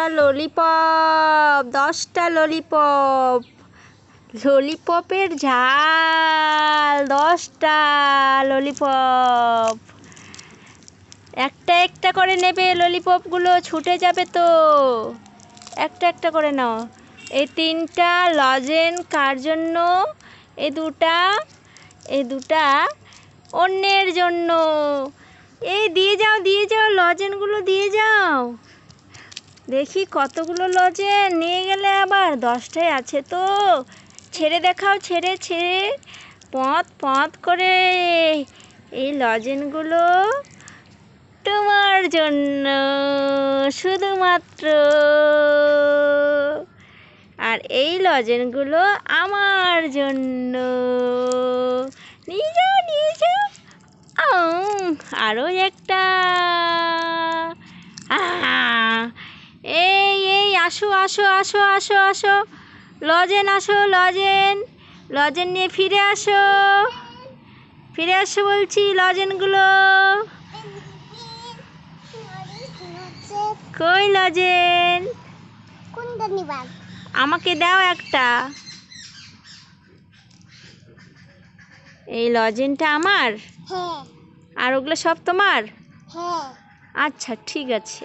দশটা ললিপপ দশটা ললিপপ ললিপপের ঝাল, দশটা ললিপপ একটা একটা করে নেবে ললিপপগুলো ছুটে যাবে তো। একটা একটা করে নাও। এই তিনটা লজেন কার জন্য? এ দুটা এ দুটা অন্যের জন্য। এই দিয়ে যাও দিয়ে যাও, লজেনগুলো দিয়ে যাও। দেখি কতগুলো লজেন নিয়ে গেলে আবার দশটায় আছে তো। ছেড়ে দেখাও, ছেড়ে ছেড়ে, পথ পথ করে। এই লজেনগুলো তোমার জন্য শুধুমাত্র। আর এই লজেনগুলো আমার জন্য। নিয়ে যাও নিয়ে যাও। আরও একটা আহ, এই এই আসো আসো আসো আসো আসো। লজেন আসো লজেন। লজেন নিয়ে ফিরে আসো। ফিরে আসো বলছি লজেনগুলো। কই লজেন? আমাকে দাও একটা। এই লজেনটা আমার? হ্যাঁ। আর ওগুলো সব তোমার? হ্যাঁ। আচ্ছা ঠিক আছে।